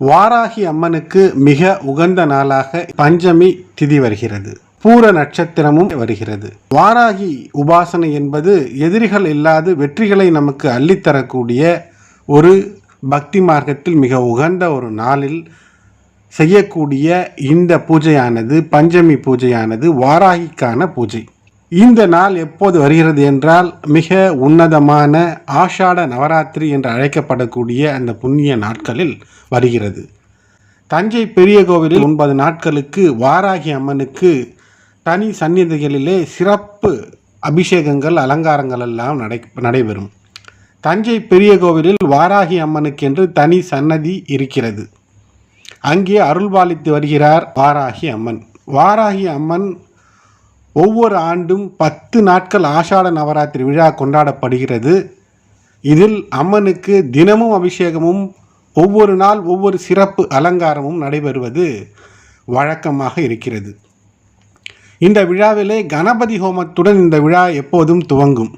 வாராகி அம்மனுக்கு மிக உகந்த நாளாக பஞ்சமி திதி வருகிறது. பூர நட்சத்திரமும் வருகிறது. வாராகி உபாசனை என்பது எதிரிகள் இல்லாது வெற்றிகளை நமக்கு அள்ளித்தரக்கூடிய ஒரு பக்தி மார்க்கத்தில் மிக உகந்த ஒரு நாளில் செய்யக்கூடிய இந்த பூஜையானது பஞ்சமி பூஜையானது வாராகிக்கான பூஜை. இந்த நாள் எப்போது வருகிறது என்றால் மிக உன்னதமான ஆஷாட நவராத்திரி என்று அழைக்கப்படக்கூடிய அந்த புண்ணிய நாட்களில் வருகிறது. தஞ்சை பெரிய கோவிலில் ஒன்பது நாட்களுக்கு வாராகி அம்மனுக்கு தனி சந்நிதிகளிலே சிறப்பு அபிஷேகங்கள் அலங்காரங்கள் எல்லாம் நடை நடைபெறும். தஞ்சை பெரிய கோவிலில் வாராகி அம்மனுக்கென்று தனி சன்னதி இருக்கிறது. அங்கே அருள்பாலித்து வருகிறார் வாராகி அம்மன். வாராகி அம்மன் ஒவ்வொரு ஆண்டும் பத்து நாட்கள் ஆஷாட நவராத்திரி விழா கொண்டாடப்படுகிறது. இதில் அம்மனுக்கு தினமும் அபிஷேகமும் ஒவ்வொரு நாள் ஒவ்வொரு சிறப்பு அலங்காரமும் நடைபெறுவது வழக்கமாக இருக்கிறது. இந்த விழாவிலே கணபதி ஹோமத்துடன் இந்த விழா எப்போதும் துவங்கும்.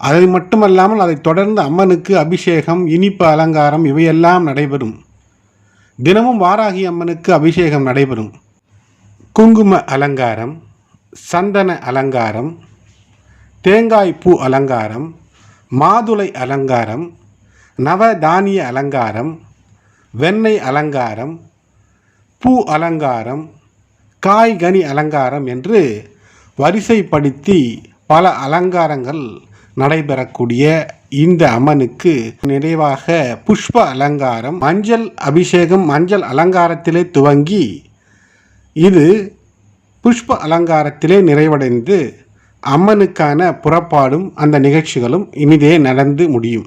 அதை மட்டுமல்லாமல் அதை தொடர்ந்து அம்மனுக்கு அபிஷேகம் இனிப்பு அலங்காரம் இவையெல்லாம் நடைபெறும். தினமும் வாராகி அம்மனுக்கு அபிஷேகம் நடைபெறும். குங்கும அலங்காரம் சந்தன அலங்காரம் தேங்காய் பூ அலங்காரம் மாதுளை அலங்காரம் நவதானிய அலங்காரம் வெண்ணெய் அலங்காரம் பூ அலங்காரம் காய்கனி அலங்காரம் என்று வரிசைப்படுத்தி பல அலங்காரங்கள் நடைபெறக்கூடிய இந்த அம்மனுக்கு நிறைவாக புஷ்ப அலங்காரம் மஞ்சள் அபிஷேகம் மஞ்சள் அலங்காரத்திலே துவங்கி இது புஷ்ப அலங்காரத்திலே நிறைவடைந்து அம்மனுக்கான புறப்பாடும் அந்த நிகழ்ச்சிகளும் இனிதே நடந்து முடியும்.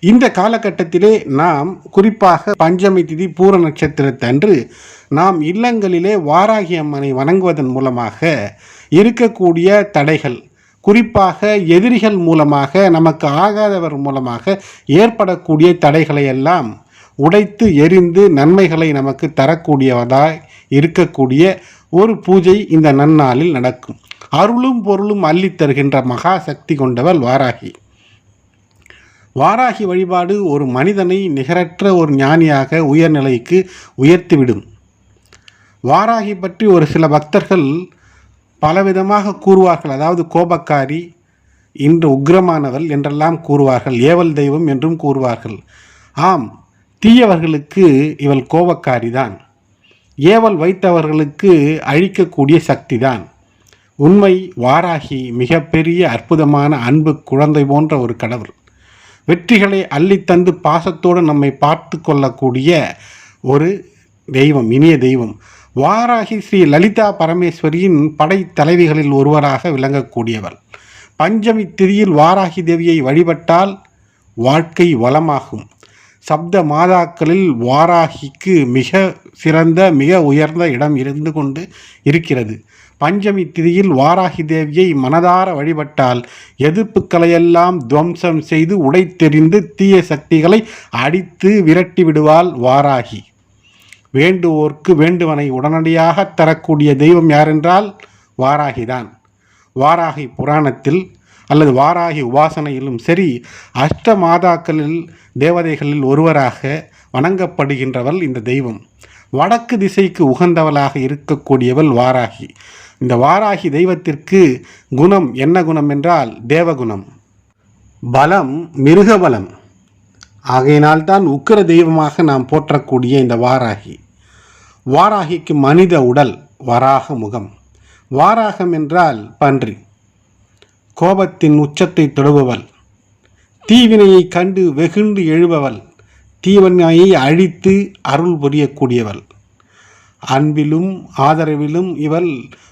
இந்த காலகட்டத்திலே நாம் குறிப்பாக பஞ்சமி திதி பூர நட்சத்திரத்தன்று நாம் இல்லங்களிலே வாராகி அம்மனை வணங்குவதன் மூலமாக இருக்கக்கூடிய தடைகள் குறிப்பாக எதிரிகள் மூலமாக நமக்கு ஆகாதவர் மூலமாக ஏற்படக்கூடிய தடைகளை எல்லாம் உடைத்து எரிந்து நன்மைகளை நமக்கு தரக்கூடியவதாய் இருக்கக்கூடிய ஒரு பூஜை இந்த நன்னாளில் நடக்கும். அருளும் பொருளும் அள்ளித் தருகின்ற மகா சக்தி கொண்டவள் வாராகி. வாராகி வழிபாடு ஒரு மனிதனை நிகரற்ற ஒரு ஞானியாக உயர்நிலைக்கு உயர்த்திவிடும். வாராகி பற்றி ஒரு சில பக்தர்கள் பலவிதமாக கூறுவார்கள். அதாவது கோபக்காரி இன்று உக்ரமானவள் என்றெல்லாம் கூறுவார்கள். ஏவல் தெய்வம் என்றும் கூறுவார்கள். ஆம் தீயவர்களுக்கு இவள் கோபக்காரி தான் ஏவல் வைத்தவர்களுக்கு அழிக்கக்கூடிய சக்திதான். உண்மை வாராகி மிகப்பெரிய அற்புதமான அன்பு குழந்தை போன்ற ஒரு கடவுள். வெற்றிகளை அள்ளித்தந்து பாசத்தோடு நம்மை பார்த்து கொள்ளக்கூடிய ஒரு தெய்வம் இனிய தெய்வம். வாராகி ஸ்ரீ லலிதா பரமேஸ்வரியின் படை தலைவிகளில் ஒருவராக விளங்கக்கூடியவள். பஞ்சமி திதியில் வாராகி தேவியை வழிபட்டால் வாழ்க்கை வளமாகும். சப்த மாதாக்களில் வாராகிக்கு மிக சிறந்த மிக உயர்ந்த இடம் இருந்து கொண்டு இருக்கிறது. பஞ்சமி திதியில் வாராகி தேவியை மனதார வழிபட்டால் எதிர்ப்புக்களையெல்லாம் துவம்சம் செய்து உடைத்தெறிந்து தீய சக்திகளை அடித்து விரட்டி விடுவாள் வாராகி. வேண்டுவோர்க்கு வேண்டுவனை உடனடியாக தரக்கூடிய தெய்வம் யாரென்றால் வாராகிதான். வாராகி புராணத்தில் அல்லது வாராகி உபாசனையிலும் சரி அஷ்ட மாதாக்களில் தேவதைகளில் ஒருவராக வணங்கப்படுகின்றவள் இந்த தெய்வம். வடக்கு திசைக்கு உகந்தவளாக இருக்கக்கூடியவள் வாராகி. இந்த வாராகி தெய்வத்திற்கு குணம் என்ன குணம் என்றால் தேவகுணம். பலம் மிருகபலம் ஆகையினால்தான் உக்கிர தெய்வமாக நாம் போற்றக்கூடிய இந்த வாராகி. வாராகிக்கு மனித உடல் வராக முகம். வாராகம் என்றால் பன்றி. கோபத்தின் உச்சத்தை தொடுபவள். தீவினையை கண்டு வெகுண்டு எழுபவள். தீவனையை அழித்து அருள் புரியக்கூடியவள். அன்பிலும் ஆதரவிலும் இவள்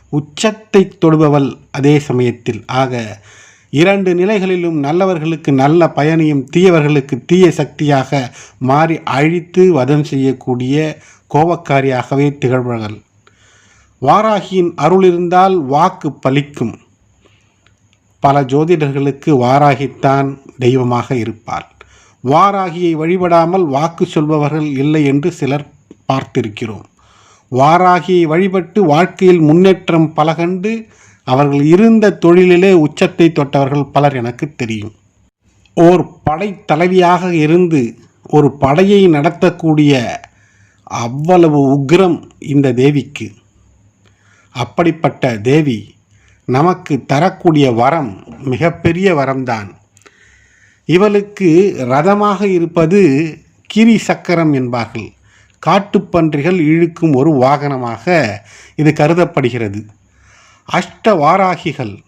உச்சத்தை தொடுபவள். அதே சமயத்தில் ஆக இரண்டு நிலைகளிலும் நல்லவர்களுக்கு நல்ல பயனையும் தீயவர்களுக்கு தீய சக்தியாக மாறி அழித்து வதம் செய்யக்கூடிய கோபக்காரியாகவே திகழ்வர்கள் வாராகியின் அருள் இருந்தால் வாக்கு பலிக்கும். பல ஜோதிடர்களுக்கு வாராகித்தான் தெய்வமாக இருப்பார் வாராகியை வழிபடாமல் வாக்கு சொல்பவர்கள் இல்லை என்று சிலர் பார்த்திருக்கிறோம். வாராகியை வழிபட்டு வாழ்க்கையில் முன்னேற்றம் பல கண்டு அவர்கள் இருந்த தொழிலிலே உச்சத்தை தொட்டவர்கள் பலர் எனக்கு தெரியும். ஓர் படை தலைவியாக இருந்து ஒரு படையை நடத்தக்கூடிய அவ்வளவு உக்கிரம் இந்த தேவிக்கு. அப்படிப்பட்ட தேவி நமக்கு தரக்கூடிய வரம் மிகப்பெரிய வரம்தான். இவளுக்கு ரதமாக இருப்பது கிரி சக்கரம் என்பார்கள். காட்டுப்பன்றிகள் இழுக்கும் ஒரு வாகனமாக இது கருதப்படுகிறது. அஷ்ட வாராகிகள்.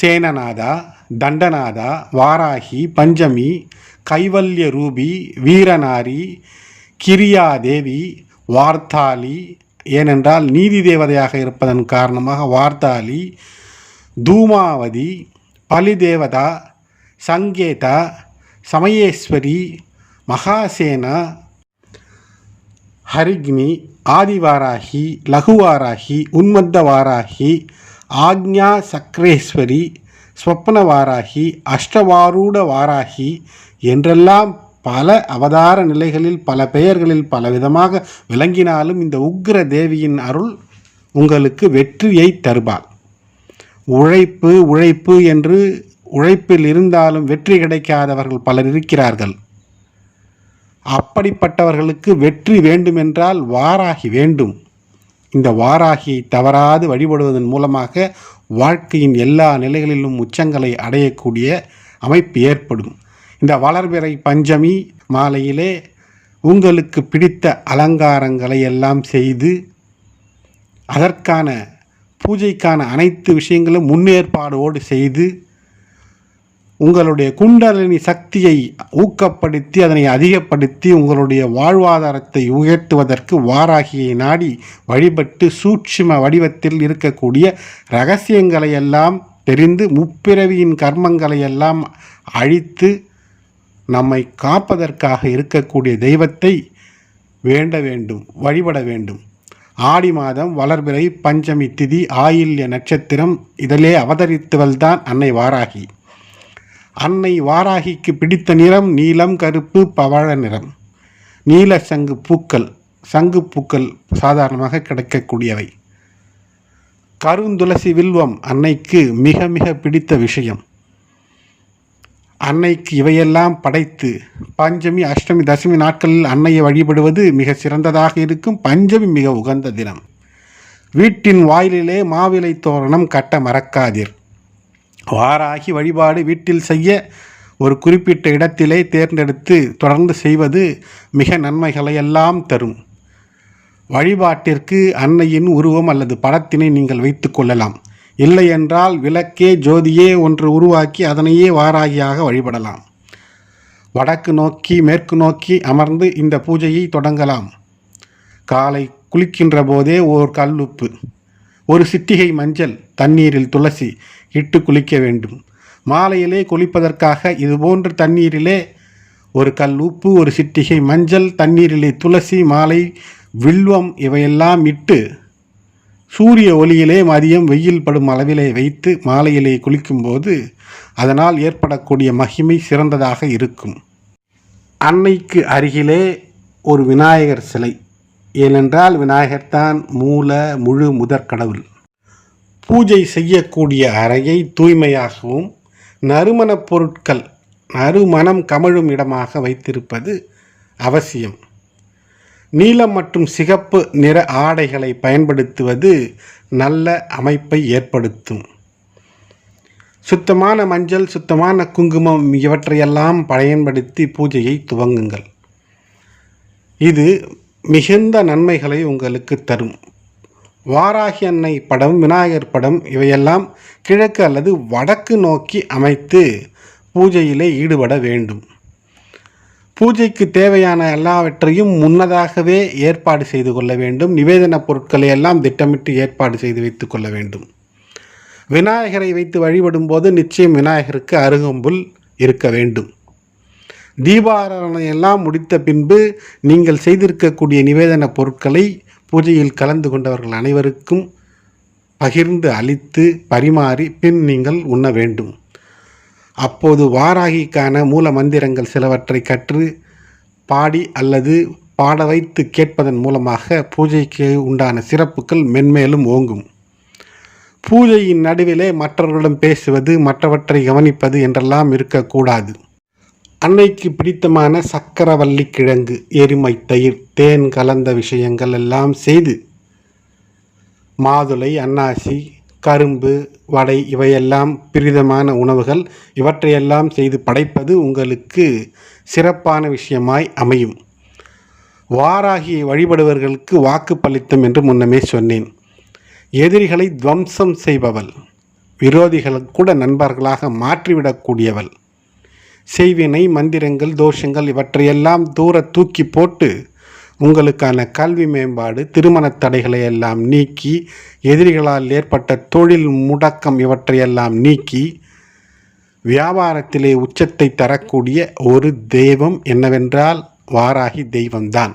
சேனநாதா தண்டநாதா வாராகி பஞ்சமி கைவல்ய ரூபி வீரநாரி கிரியாதேவி வார்த்தாளி ஏனென்றால் நீதி தேவதையாக இருப்பதன் காரணமாக வார்த்தாலி தூமாவதி பலிதேவதா சங்கேதா சமயேஸ்வரி மகாசேனா ஹரிக்னி ஆதிவாராகி லகுவாராகி உன்மத்த வாராகி ஆக்ஞா சக்ரேஸ்வரி ஸ்வப்ன வாராகி அஷ்டவாரூட வாராகி என்றெல்லாம் பல அவதார நிலைகளில் பல பெயர்களில் பலவிதமாக விளங்கினாலும் இந்த உக்ர தேவியின் அருள் உங்களுக்கு வெற்றியை தருவாள். உழைப்பு உழைப்பு என்று உழைப்பில் இருந்தாலும் வெற்றி கிடைக்காதவர்கள் பலர் இருக்கிறார்கள். அப்படிப்பட்டவர்களுக்கு வெற்றி வேண்டுமென்றால் வாராகி வேண்டும். இந்த வாராகியை தவறாது வழிபடுவதன் மூலமாக வாழ்க்கையின் எல்லா நிலைகளிலும் உச்சங்களை அடையக்கூடிய அமைப்பு ஏற்படும். இந்த வளர்பிறை பஞ்சமி மாலையிலே உங்களுக்கு பிடித்த அலங்காரங்களை எல்லாம் செய்து அதற்கான பூஜைக்கான அனைத்து விஷயங்களும் முன்னேற்பாடோடு செய்து உங்களுடைய குண்டலினி சக்தியை ஊக்கப்படுத்தி அதனை அதிகப்படுத்தி உங்களுடைய வாழ்வாதாரத்தை உயர்த்துவதற்கு வாராகியை நாடி வழிபட்டு சூட்சும வடிவத்தில் இருக்கக்கூடிய ரகசியங்களை எல்லாம் தெரிந்து முப்பிறவியின் கர்மங்களை எல்லாம் அழித்து நம்மை காப்பதற்காக இருக்கக்கூடிய தெய்வத்தை வேண்ட வேண்டும் வழிபட வேண்டும். ஆடி மாதம் வளர்பிறை பஞ்சமி திதி ஆயில்ய நட்சத்திரம் இதிலே அவதரித்தவள்தான் அன்னை வாராகி. அன்னை வாராகிக்கு பிடித்த நிறம் நீலம் கருப்பு பவழ நிறம். நீல சங்கு பூக்கள் சங்கு பூக்கள் சாதாரணமாக கிடைக்கக்கூடியவை. கருந்துளசி வில்வம் அன்னைக்கு மிக மிக பிடித்த விஷயம். அன்னைக்கு இவையெல்லாம் படைத்து பஞ்சமி அஷ்டமி தசமி நாட்களில் அன்னையை வழிபடுவது மிக சிறந்ததாக இருக்கும். பஞ்சமி மிக உகந்த தினம். வீட்டின் வாயிலிலே மாவிலை தோரணம் கட்ட மறக்காதீர். வாராகி வழிபாடு வீட்டில் செய்ய ஒரு குறிப்பிட்ட இடத்திலே தேர்ந்தெடுத்து தொடர்ந்து செய்வது மிக நன்மைகளை எல்லாம் தரும். வழிபாட்டிற்கு அன்னையின் உருவம் அல்லது படத்தினை நீங்கள் வைத்து கொள்ளலாம். இல்லை என்றால் விளக்கே ஜோதியே ஒன்று உருவாக்கி அதனையே வாராகியாக வழிபடலாம். வடக்கு நோக்கி மேற்கு நோக்கி அமர்ந்து இந்த பூஜையை தொடங்கலாம். காலை குளிக்கின்ற போதே ஓர் கல்லுப்பு ஒரு சிட்டிகை மஞ்சள் தண்ணீரில் துளசி இட்டு குளிக்க வேண்டும். மாலையிலே குளிப்பதற்காக இதுபோன்று தண்ணீரிலே ஒரு கல் உப்பு ஒரு சிட்டிகை மஞ்சள் தண்ணீரிலே துளசி மாலை வில்வம் இவையெல்லாம் இட்டு சூரிய ஒளியிலே மதியம் வெயில் படும் அளவிலே வைத்து மாலையிலே குளிக்கும்போது அதனால் ஏற்படக்கூடிய மகிமை சிறந்ததாக இருக்கும். அன்னைக்கு அருகிலே ஒரு விநாயகர் சிலை. ஏனென்றால் விநாயகர்தான் மூல முழு முதற் கடவுள். பூஜை செய்யக்கூடிய அறையை தூய்மையாகவும் நறுமணப் பொருட்கள் நறுமணம் கமழும் இடமாக வைத்திருப்பது அவசியம். நீலம் மற்றும் சிகப்பு நிற ஆடைகளை பயன்படுத்துவது நல்ல அமைப்பை ஏற்படுத்தும். சுத்தமான மஞ்சள் சுத்தமான குங்குமம் இவற்றையெல்லாம் பயன்படுத்தி பூஜையை துவங்குங்கள். இது மிகுந்த நன்மைகளை உங்களுக்கு தரும். வாராகி அன்னை படம் விநாயகர் படம் இவையெல்லாம் கிழக்கு அல்லது வடக்கு நோக்கி அமைத்து பூஜையிலே ஈடுபட வேண்டும். பூஜைக்கு தேவையான எல்லாவற்றையும் முன்னதாகவே ஏற்பாடு செய்து கொள்ள வேண்டும். நிவேதன பொருட்களை எல்லாம் திட்டமிட்டு ஏற்பாடு செய்து வைத்து கொள்ள வேண்டும். விநாயகரை வைத்து வழிபடும் போது நிச்சயம் விநாயகருக்கு அருகம்புல் இருக்க வேண்டும். தீபாராதனை எல்லாம் முடித்த பின்பு நீங்கள் செய்திருக்கக்கூடிய நிவேதன பொருட்களை பூஜையில் கலந்து கொண்டவர்கள் அனைவருக்கும் பகிர்ந்து அளித்து பரிமாறி பின் நீங்கள் உண்ண வேண்டும். அப்போது வாராகிக்கான மூல மந்திரங்கள் சிலவற்றை கற்று பாடி அல்லது பாட வைத்து கேட்பதன் மூலமாக பூஜைக்கு உண்டான சிறப்புகள் மென்மேலும் ஓங்கும். பூஜையின் நடுவிலே மற்றவர்களிடம் பேசுவது மற்றவற்றை கவனிப்பது என்றெல்லாம் இருக்கக்கூடாது. அன்னைக்கு பிடித்தமான சக்கரவள்ளி கிழங்கு எருமை தயிர் தேன் கலந்த விஷயங்கள் எல்லாம் செய்து மாதுளை அன்னாசி கரும்பு வடை இவையெல்லாம் பிரிதமான உணவுகள். இவற்றையெல்லாம் செய்து படைப்பது உங்களுக்கு சிறப்பான விஷயமாய் அமையும். வாராகியை வழிபடுவர்களுக்கு வாக்கு பலித்தம் என்று முன்னமே சொன்னேன். எதிரிகளை துவம்சம் செய்பவள் விரோதிகள் கூட நண்பர்களாக மாற்றிவிடக்கூடியவள். செய்வினை மந்திரங்கள் தோஷங்கள் இவற்றையெல்லாம் தூர தூக்கி போட்டு உங்களுக்கான கல்வி மேம்பாடு திருமணத் தடைகளை எல்லாம் நீக்கி எதிரிகளால் ஏற்பட்ட தொழில் முடக்கம் இவற்றையெல்லாம் நீக்கி வியாபாரத்திலே உச்சத்தை தரக்கூடிய ஒரு தெய்வம் என்னவென்றால் வாராகி தெய்வம்தான்.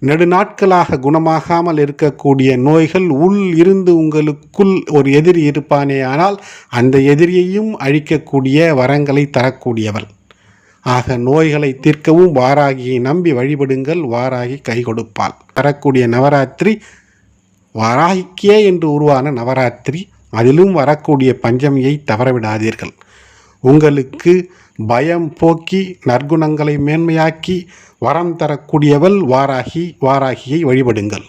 நெடுநாட்களாக குணமாகாமல் இருக்கக்கூடிய நோய்கள் உள் இருந்து உங்களுக்குள் ஒரு எதிரி இருப்பானே ஆனால் அந்த எதிரியையும் அழிக்கக்கூடிய வரங்களை தரக்கூடியவள். ஆக நோய்களை தீர்க்கவும் வாராகியை நம்பி வழிபடுங்கள் வாராகி கை கொடுப்பாள். தரக்கூடிய நவராத்திரி வாராகிக்கே என்று உருவான நவராத்திரி அதிலும் வரக்கூடிய பஞ்சமியை தவறவிடாதீர்கள். உங்களுக்கு பயம் போக்கி நற்குணங்களை மேன்மையாக்கி வரம் தரக்கூடியவள் வாராகி வாராகியை வழிபடுங்கள்.